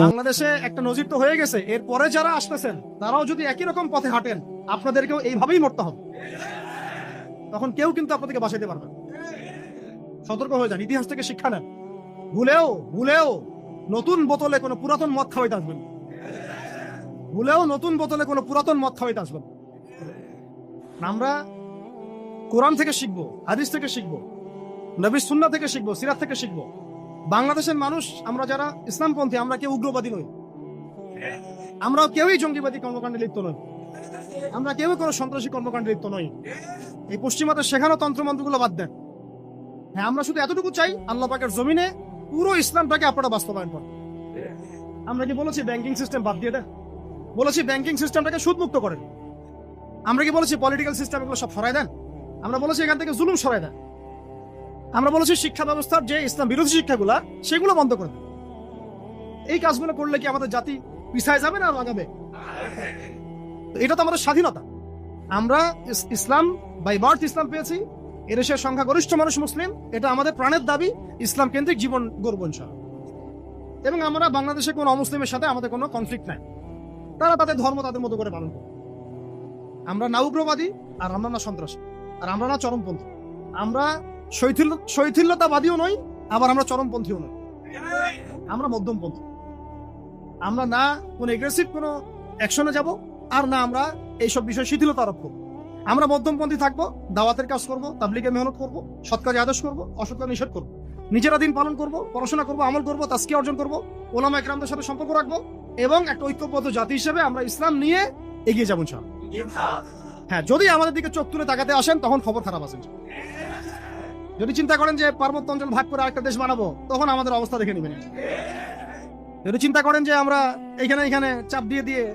বাংলাদেশে একটা নজির তো হয়ে গেছে। এরপরে যারা আসতেছেন, তারাও যদি একই রকম পথে হাঁটেন, আপনাদেরকেও এইভাবেই মরতে হবে। তখন কেউ কিন্তু আপনাদেরকে বাঁচাইতে পারবে। সতর্ক হয়ে যান, ইতিহাস থেকে শিক্ষা নেন। ভুলেও ভুলেও নতুন বোতলে কোনো পুরাতন মদ খাওয়াইতে আসবেন। ভুলেও নতুন বোতলে কোনো পুরাতন মদ খাওয়াইতে আসবেন আমরা কোরআন থেকে শিখব, হাদিস থেকে শিখব নবী সুন্না থেকে শিখব, সিরাত থেকে শিখব। বাংলাদেশের মানুষ, আমরা যারা ইসলামপন্থী, আমরা কেউ উগ্রবাদী নই। আমরাও কেউই জঙ্গিবাদী কর্মকাণ্ডে লিপ্ত নই। আমরা কেউ কোনো সন্ত্রাসী কর্মকাণ্ডে লিপ্ত নই। এই পশ্চিমাদের শেখানো তন্ত্রমন্ত্রগুলো বাদ দেন। হ্যাঁ আমরা শুধু এতটুকু চাই, আল্লাহ পাকের জমিনে পুরো ইসলামটাকে আপনারা বাস্তবায়ন করেন। আমরা কি বলেছি ব্যাংকিং সিস্টেম বাদ দিয়ে দেন? বলেছি ব্যাংকিং সিস্টেমটাকে সুদমুক্ত করেন। আমরা কি বলেছি পলিটিক্যাল সিস্টেম এগুলো সব সরাই দেন? আমরা বলেছি এখান থেকে জুলুম সরাই দেন। আমরা বলেছি শিক্ষা ব্যবস্থার যে ইসলাম বিরোধী শিক্ষাগুলা, সেগুলো বন্ধ করে দেন এই কাজগুলো করলে কি আমাদের জাতি পিছায় যাবে না আগাবে? এটা তো আমাদের স্বাধীনতা। আমরা ইসলাম বাই বার্থ ইসলাম পেয়েছি, এদেশের সংখ্যাগরিষ্ঠ মানুষ মুসলিম, এটা আমাদের প্রাণের দাবি, ইসলাম কেন্দ্রিক জীবন গর্ব। এবং আমরা বাংলাদেশে কোনো অমুসলিমের সাথে আমাদের কোনো কনফ্লিক্ট নাই। তারা তাদের ধর্ম তাদের মতো করে পালন করে আমরা না উগ্রবাদী, আর আমরা না সন্ত্রাসী। আর আমরা না চরমপন্থী। আমরা শৈথিল্য শৈথিল্যতাবাদীও নই আবার আমরা চরমপন্থীও নই। আমরা মধ্যমপন্থী। আমরা না কোনো এগ্রেসিভ কোনো অ্যাকশনে যাব আর না আমরা এইসব বিষয়ে শিথিলতা আরোপ করব। আমরা মধ্যমপন্থী থাকব দাওয়াতের কাজ করব তাবলিগে মেহনত করব সৎ কাজে আদেশ করব অসৎ কাজ নিষেধ করব। নিজেরা দিন পালন করব পড়াশোনা করব আমল করব তাস্কি অর্জন করব ওলামা একরামদের সাথে সম্পর্ক রাখব এবং একটা ঐক্যবদ্ধ জাতি হিসেবে আমরা ইসলাম নিয়ে এগিয়ে যাব হ্যাঁ যদি আমাদের দিকে চোখ তুলে তাকাতে আসেন তখন খবর খারাপ আছে যদি চিন্তা করেন যে পার্বত্য অঞ্চল ভাগ করে আরেকটা দেশ বানাবো, তখন আমাদের অবস্থা দেখে নেবেন। যদি চিন্তা করেন যে আমরা এখানে এখানে চাপ দিয়ে দিয়ে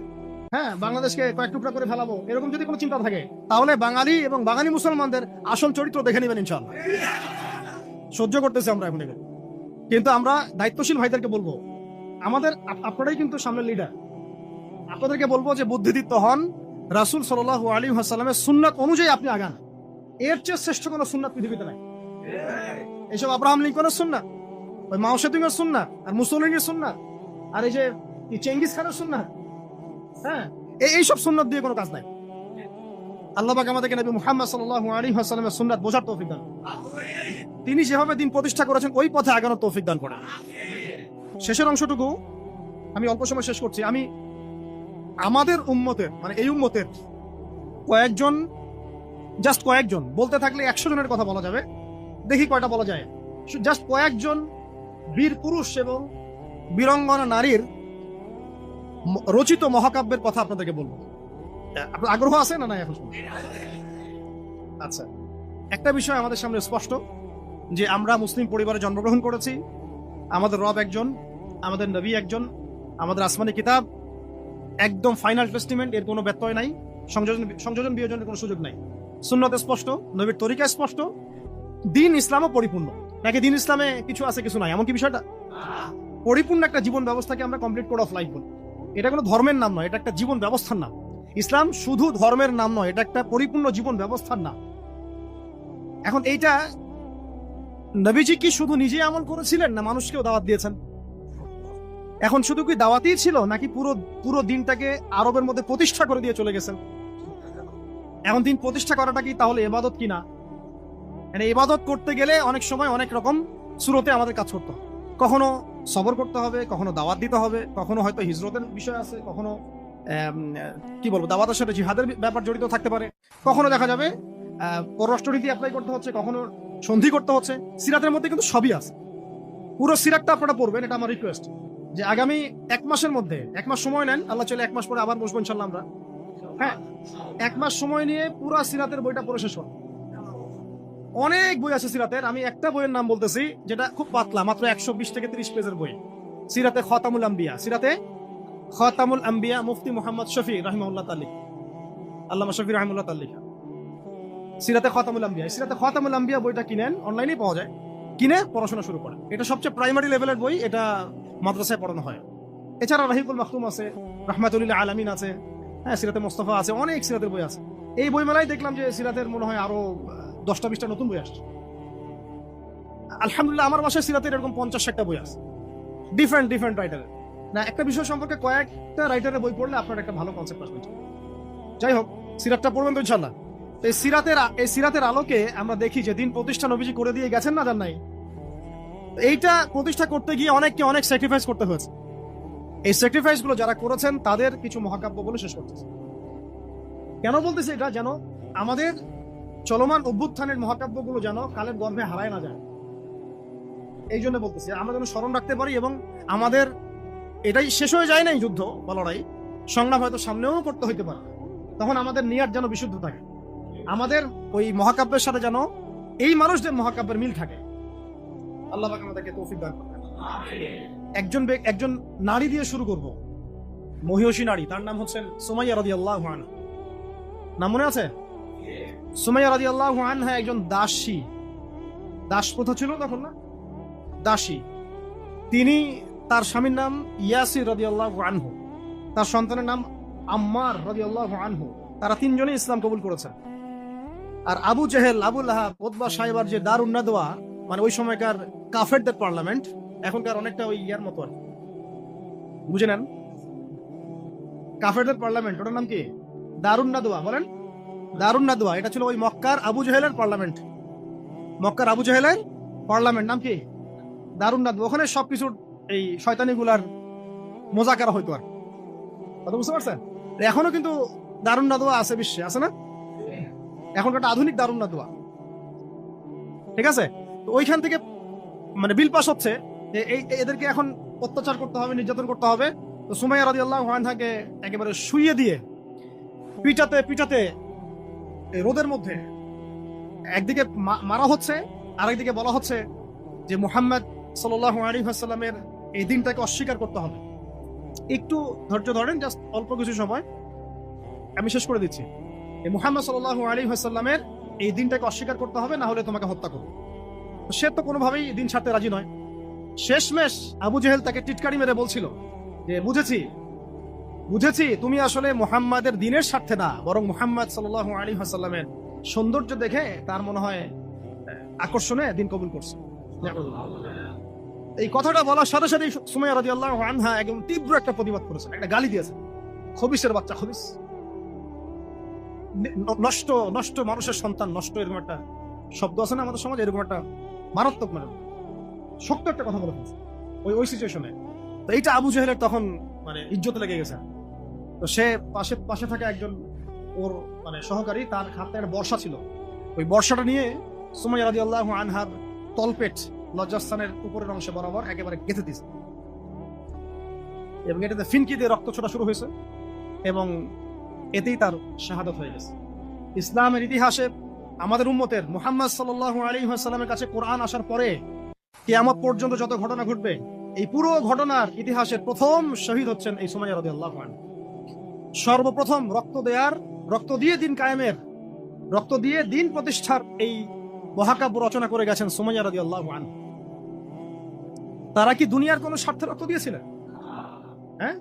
হ্যাঁ বাংলাদেশকে কয়েক টুকরা করে ফেলাবো, এরকম যদি কোনো চিন্তা থাকে, তাহলে বাঙালি এবং বাঙালি মুসলমানদের আসল চরিত্র দেখে নেবেন ইনশাল্লাহ সহ্য করতেছি আমরা এখন। কিন্তু আমরা দায়িত্বশীল ভাইদেরকে বলব, আমাদের আপ- আপনারাই কিন্তু সামনের লিডার আপনাদেরকে বলব যে বুদ্ধিদীপ্ত হন, রাসুল সাল আলী হাসালামের সুন্নাত অনুযায়ী আপনি আগান। এর চেয়ে শ্রেষ্ঠ কোনো সুন্নাত পৃথিবীতে নাই। এইসব আব্রাহাম লিঙ্কনের সুন্না ওই মাও সেতুংয়ের সুন্না আর মুসলিনের সুন্না আর এই যে চেঙ্গিস খানের সুন্না হ্যাঁ? এই এইসব সুন্নাত দিয়ে কোনো কাজ নাই। আল্লাহ পাক আমাদেরকে নবী মুহাম্মদ সাল্লাল্লাহু আলাইহি ওয়াসাল্লামের সুন্নাত বোঝার তৌফিক দান। তিনি যেভাবে দিন প্রতিষ্ঠা করেছেন, ওই পথে আগানোর তৌফিক দান করেন। শেষের অংশটুকু আমি অল্প সময় শেষ করছি। আমি আমাদের উম্মতের মানে এই উম্মতের কয়েকজন, জাস্ট কয়েকজন, বলতে থাকলে একশো জনের কথা বলা যাবে। দেখি কয়টা বলা যায়। জাস্ট কয়েকজন বীর পুরুষ এবং বীরঙ্গনা নারীর রচিত মহাকাব্যের কথা আপনাদেরকে বলব। আপনার আগ্রহ আছে না না এখন আচ্ছা একটা বিষয় আমাদের সামনে স্পষ্ট, যে আমরা মুসলিম পরিবারে জন্মগ্রহণ করেছি। আমাদের রব একজন, আমাদের নবী একজন, আমাদের আসমানি কিতাব, একদম ফাইনাল টেস্টিমেন্ট এর কোনো ব্যত্যয় নাই, সংযোজন সংযোজন বিয়োজনের কোনো সুযোগ নাই। সুন্নত স্পষ্ট, নবীর তরিকা স্পষ্ট দিন ইসলামও পরিপূর্ণ। নাকি দিন ইসলামে কিছু আছে, কিছু নাই? এমন কি বিষয়টা? পরিপূর্ণ একটা জীবন ব্যবস্থাকে আমরা কমপ্লিট কোড অফ লাইফ বলি। এটা কোনো ধর্মের নাম নয়, এটা একটা জীবন ব্যবস্থার নাম। ইসলাম শুধু ধর্মের নাম নয়, এটা একটা পরিপূর্ণ জীবন ব্যবস্থার নাম। এখন এইটা নবীজি কি শুধু নিজে আমল করেছিলেন, না মানুষকেও দাওয়াত দিয়েছেন? এখন শুধু কি দাওয়াতই ছিল, নাকি পুরো পুরো দিনটাকে আরবের মধ্যে প্রতিষ্ঠা করে দিয়ে চলে গেছেন? এখন দিন প্রতিষ্ঠা করাটা কি তাহলে এবাদত কি না মানে ইবাদত করতে গেলে অনেক সময় অনেক রকম সুরতে আমাদের কাজ করতে হবে কখনো সবর করতে হবে, কখনো দাওয়াত দিতে হবে, কখনো হয়তো হিজরতের বিষয় আছে, কখনো কি বলব, দাওয়াতের সাথে জিহাদের ব্যাপার জড়িত থাকতে পারে। কখনো দেখা যাবে পররাষ্ট্রনীতি অ্যাপ্লাই করতে হচ্ছে, কখনো সন্ধি করতে হচ্ছে, সিরাতের মধ্যে কিন্তু সবই আছে। পুরো সিরাতটা আপনারা পড়বেন, এটা আমার রিকোয়েস্ট যে আগামী এক মাসের মধ্যে, এক মাস সময় নেন, আল্লাহ চলে এক মাস পরে আবার বসবো ইনশাল্লাহ আমরা। হ্যাঁ এক মাস সময় নিয়ে পুরো সিরাতের বইটা পড়ে শেষ করুন অনেক বই আছে সিরাতের। আমি একটা বইয়ের নাম বলতেছি, যেটা খুব পাতলা, মাত্র একশো বিশ থেকে ত্রিশ পেজের বই। সিরাতে খতামুল আম্বিয়া। সিরাতে খতামুল আম্বিয়া মুফতি মোহাম্মদ শফি রাহিমাউল্লাহ তাল্লিক। আল্লামা শফি রাহিমুল্লাহ তাল্লিক। সিরাতে খতামুল আম্বিয়া। সিরাতে খতামুল আম্বিয়া বইটা কিনেন, অনলাইনেই পাওয়া যায়। কিনে পড়াশোনা শুরু করেন। এটা সবচেয়ে প্রাইমারি লেভেলের বই, এটা মাদ্রাসায় পড়ানো হয়। এছাড়া রাহিকুল মাহতুম আছে রহমাতুল্লাহ আলামিন আছে হ্যাঁ সিরাতে মোস্তফা আছে, অনেক সিরাতের বই আছে। এই বইমেলায় দেখলাম যে সিরাতের মনে হয় আরও দশটা বিশটা নতুন বই আসছে। আলহামদুলিল্লাহ, আমার বাসায় সিরাতের এরকম পঞ্চাশ ষাটটা বই আছে। ডিফারেন্ট ডিফারেন্ট রাইটারের না, একটা বিষয় সম্পর্কে কয়েকটা রাইটারের বই পড়লে আপনার একটা ভালো কনসেপ্ট আসবে। যাই হোক, সিরাতটা পড়বেন তো ইনশাল্লাহ এই সিরাতের এই সিরাতের আলোকে আমরা দেখি যে দিন প্রতিষ্ঠান অভিযোগ করে দিয়ে গেছেন না জান নাই? এইটা প্রতিষ্ঠা করতে গিয়ে অনেককে অনেক স্যাক্রিফাইস করতে হয়েছে। এই স্যাক্রিফাইসগুলো যারা করেছেন, তাদের কিছু মহাকাব্য বলে শেষ করতেছে। কেন বলতেছে এটা? যেন আমাদের চলমান অভ্যুত্থানের মহাকাব্যগুলো যেন কালের গর্ভে হারায় না যায়। এই জন্য বলতেছি, আমরা যেন স্মরণ রাখতে পারি এবং আমাদের এটাই শেষ হয়ে যায় না এই যুদ্ধ বা লড়াই, সংগ্রাম হয়তো সামনেও করতে হইতে পারে তখন আমাদের নিয়ার যেন বিশুদ্ধ থাকে। আমাদের ওই মহাকাব্যের সাথে যেন এই মানুষদের মহাকাব্যের মিল থাকে। আল্লাহ আমাদেরকে তৌফিক দান করবেন একজন একজন নারী দিয়ে শুরু করব। মহিষী নারী, তার নাম হচ্ছেন সুমাইয়া রাদিয়াল্লাহু আনহা। নাম মনে আছে? সুমাইয়া রাদিয়াল্লাহু আনহা একজন দাসী। দাস প্রথা ছিল তখন না? দাসী। তিনি তার স্বামীর নাম ইয়াসির রাদিয়াল্লাহু আনহু। তার সন্তানের নাম আম্মার রাদিয়াল্লাহু আনহু। তারা তিনজনই ইসলাম কবুল করেছেন। আর আবু জেহেল আবুল ওতবা সাহেবার যে দারুণ নাদোয়া মানে ওই সময়কার কাফেরদের পার্লামেন্ট, এখনকার অনেকটা ওই ইয়ার মতো আর বুঝে নেন? কাফেরদের পার্লামেন্ট, ওটার নাম কি? দারুণ নাদোয়া বলেন। দারুণ নাদোয়া এটা ছিল ওই মক্কার আবু জেহেলের পার্লামেন্ট। মক্কার আবু জেহেলের পার্লামেন্ট। নাম কি? দারুণ নাদোয়া ওখানে সবকিছুর এই শয়তানিগুলার মোজাকারা হইতো আর। কথা বুঝতে পারছেন? এখনও কিন্তু দারুণ নাদোয়া আছে বিশ্বে। আছে না? এখন একটা আধুনিক দারুণ নাদোয়া ঠিক আছে? তো ওইখান থেকে মানে বিল পাস হচ্ছে যে এই এদেরকে এখন অত্যাচার করতে হবে, নির্যাতন করতে হবে। তো সুমাইয়া রাদিয়াল্লাহু আনহাকে একেবারে শুইয়ে দিয়ে পিটাতে পিটাতে রোদের মধ্যে একদিকে মারা হচ্ছে, আরেকদিকে বলা হচ্ছে যে মুহাম্মদ সাল্লাল্লাহু আলাইহি ওয়াসাল্লামের এই দিনটাকে অস্বীকার করতে হবে। একটু ধৈর্য ধরেন জাস্ট অল্প কিছু সময়। আমি শেষ করে দিচ্ছি। এই মুহাম্মদ সাল্লাল্লাহু আলাইহি ওয়াসাল্লামের এই দিনটাকে অস্বীকার করতে হবে, না হলে তোমাকে হত্যা করব। সে তো কোনোভাবেই দিন ছাড়তে রাজি নয়। শেষমেশ আবু জেহেল তাকে টিটকারি মেরে বলছিল যে, বুঝেছি বুঝেছি, তুমি আসলে মুহাম্মাদের দিনের স্বার্থে না, বরং মুহাম্মদ সাল্লাল্লাহু আলাইহি ওয়াসাল্লামের সৌন্দর্য দেখে তার মনে হয় আকর্ষণে দিন কবুল করছে। এই কথাটা বলার সাথে সাথে সুমাইয়া রাদিয়াল্লাহু আনহা একদম তীব্র একটা প্রতিবাদ করেছেন, একটা গালি দিয়েছে খবিসের বাচ্চা, খবিস। নষ্ট নষ্ট মানুষের সন্তান, নষ্ট এরকম একটা শব্দ আছে না আমাদের সমাজে? এরকম একটা মারাত্মক মানে শক্ত একটা কথা বলে ফেলছে ওই ওই সিচুয়েশনে তো এইটা আবু জাহেলের তখন মানে ইজ্জত লেগে গেছে। তো সে পাশে পাশে থাকা একজন ওর মানে সহকারী, তার হাতে একটা বর্ষা ছিল। ওই বর্ষাটা নিয়ে সুমাইয়া রাদিয়াল্লাহু আনহার তলপেট লজ্জাস্থানের উপরের অংশে বরাবর একেবারে গেঁথে দিয়েছে। এবং এটাতে ফিনকি দিয়ে রক্ত ছোটা শুরু হয়েছে এবং এতেই তার শাহাদত হয়ে গেছে। ইসলামের ইতিহাসে আমাদের উম্মতের মোহাম্মদ সাল্লাল্লাহু আলাইহি ওয়াসাল্লামের কাছে কোরআন আসার পরে কিয়ামত পর্যন্ত যত ঘটনা ঘটবে, এই পুরো ঘটনার ইতিহাসের প্রথম শহীদ হচ্ছেন এই সুমাইয়া রাদিয়াল্লাহু আনহা। সর্বপ্রথম রক্ত দেয়ার, রক্ত দিয়ে দিন কায়েমের, রক্ত দিয়ে দিন প্রতিষ্ঠার এই মহাকাব্য রচনা করে গেছেন সুমাইয়া রাদিয়াল্লাহু আনহা। তারা কি দুনিয়ার কোনো স্বার্থে রক্ত দিয়েছিলেন? হ্যাঁ?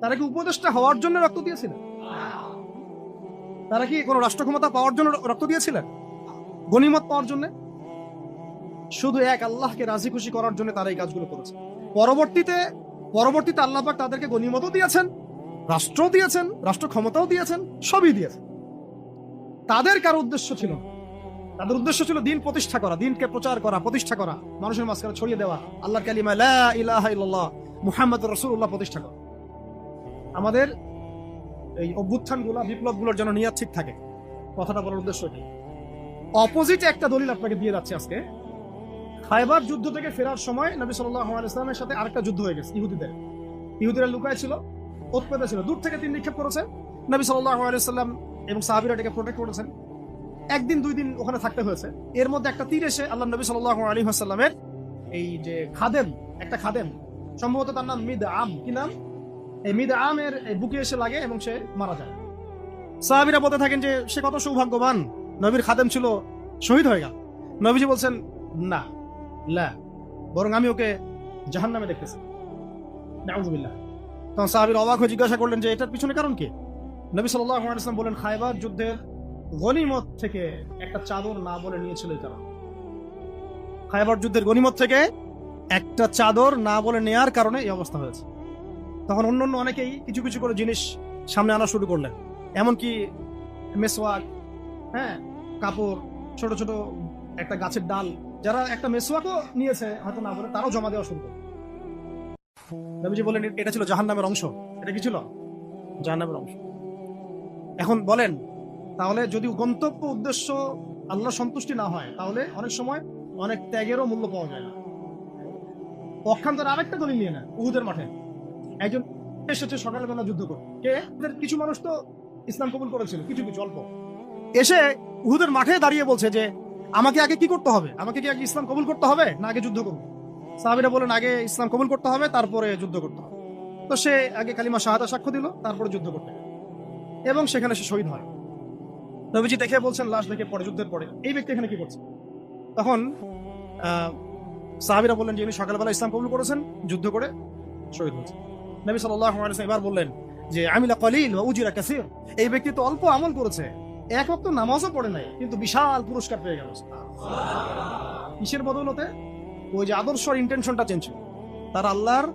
তারা কি উপদেষ্টা হওয়ার জন্য রক্ত দিয়েছিলেন? তারা কি কোনো রাষ্ট্র ক্ষমতা পাওয়ার জন্য রক্ত দিয়েছিলেন? গনিমত পাওয়ার জন্য? শুধু এক আল্লাহকে রাজি খুশি করার জন্য তারা এই কাজগুলো করেছে। পরবর্তীতে পরবর্তীতে আল্লাহ পাক তাদেরকে গনিমতও দিয়েছেন। রাষ্ট্র দিয়েছেন রাষ্ট্র ক্ষমতাও দিয়েছেন, সবই দিয়েছেন। তাদের কারও উদ্দেশ্য ছিল? তাদের উদ্দেশ্য ছিল দিন প্রতিষ্ঠা করা, দিনকে প্রচার করা, প্রতিষ্ঠা করা, মানুষের মাঝখানে ছড়িয়ে দেওয়া, আল্লাহর কালিমা মুহাম্মদ রাসূলুল্লাহ প্রতিষ্ঠা করা। আমাদের এই অভ্যুত্থানগুলো, বিপ্লবগুলোর যেন নিয়াত ঠিক থাকে। কথাটা বলার উদ্দেশ্য কি? অপোজিট একটা দলিল আপনাকে দিয়ে যাচ্ছে আজকে। খাইবার যুদ্ধ থেকে ফেরার সময় নবী সাল্লাল্লাহু আলাইহি সাল্লামের সাথে আরেকটা যুদ্ধ হয়ে গেছে, ইহুদিদের। ইহুদিরা লুকায় ছিল উৎপেতে ছিল। দূর থেকে তিন নিক্ষেপ করেছে। নবী সাল্লাল্লাহু আলাইহি সাল্লাম এবং সাহাবীরা এটাকে প্রোটেক্ট করেছেন। একদিন, দুই দিন ওখানে থাকতে হয়েছে। এর মধ্যে একটা তীর এসে আল্লাহ নবী সাল্লাল্লাহু আলাইহি সাল্লামের এই যে খাদেম, একটা খাদেম, সম্ভবত তার নাম মিদ আম কি নাম? এই মিদ আমের বুকে এসে লাগে এবং সে মারা যায়। সাহাবিরা বলতে থাকেন যে, সে কত সৌভাগ্যবান, নবীর খাদেম ছিল, শহীদ হয়ে গেল। নবীজি বলছেন, না বরং আমি ওকে জাহান নামে দেখতেছি। নাউজুবিল্লাহ। তখন সাহাবির অবাক হয়ে জিজ্ঞাসা করলেন যে, এটার পিছনে কারণ কি? নবী আলাইহি বলেন, খাইবার যুদ্ধের গনিমত থেকে একটা চাদর না বলে নিয়েছিল কারণ খায়বার যুদ্ধের গনিমত থেকে একটা চাদর না বলে নেয়ার কারণে এই অবস্থা হয়েছে। তখন অন্য অন্য অনেকেই কিছু কিছু করে জিনিস সামনে আনা শুরু করলেন। এমনকি মেসওয়াক হ্যাঁ কাপড়, ছোট ছোট একটা গাছের ডাল, যারা একটা মেসওয়াকও নিয়েছে, হয়তো না বলে, তারাও জমা দেওয়া শুরু করে নবীজি বলেন, এটা ছিল জাহান্নামের অংশ। এটা কি ছিল? জাহান্নামের অংশ। এখন বলেন, তাহলে যদি গন্তব্য উদ্দেশ্য আল্লাহ সন্তুষ্টি না হয়, তাহলে অনেক সময় অনেক ত্যাগেরও মূল্য পাওয়া যায় না। আরেকটা দলিল নিয়ে নেন, উহুদের মাঠে। একজন এসেছে সকালবেলা যুদ্ধ করে কে? কিছু মানুষ তো ইসলাম কবুল করেছিল, কিছু কিছু, অল্প। এসে উহুদের মাঠে দাঁড়িয়ে বলছে যে, আমাকে আগে কি করতে হবে? আমাকে কি আগে ইসলাম কবুল করতে হবে, না আগে যুদ্ধ করব? সাহাবিরা বলেন আগে ইসলাম কবুল করতে হবে, তারপরে যুদ্ধ করতে হবে। তো সে আগে কালিমা শাহাদা সাক্ষ্য দিল, তারপরে যুদ্ধ করতে এবং সেখানে সে শহীদ হয়। নবীজি দেখে বলছেন, লাশ দেখে পরে, যুদ্ধের পরে। এই ব্যক্তি এখানে কি করছে? তখন সাহাবিরা বললেন যে, ইনি সকালবেলা ইসলাম কবুল করেছেন, যুদ্ধ করে শহীদ হয়েছে নবী ওয়াসাল্লাম এবার বললেন যে, আমিলা কলিল ওয়া উজিরা কাসীর। এই ব্যক্তি তো অল্প আমল করেছে, এক ওয়াক্ত নামাজও পড়ে নাই, কিন্তু বিশাল পুরস্কার পেয়ে গেল। কিসের বদৌলতে? ওই যে আদর্শ ইন্টেনশনটা চেঞ্জ তার আল্লাহর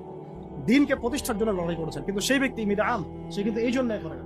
দিনকে প্রতিষ্ঠার জন্য লড়াই করেছেন কিন্তু সেই ব্যক্তি মিরাম সে কিন্তু এই জন্যই করে না।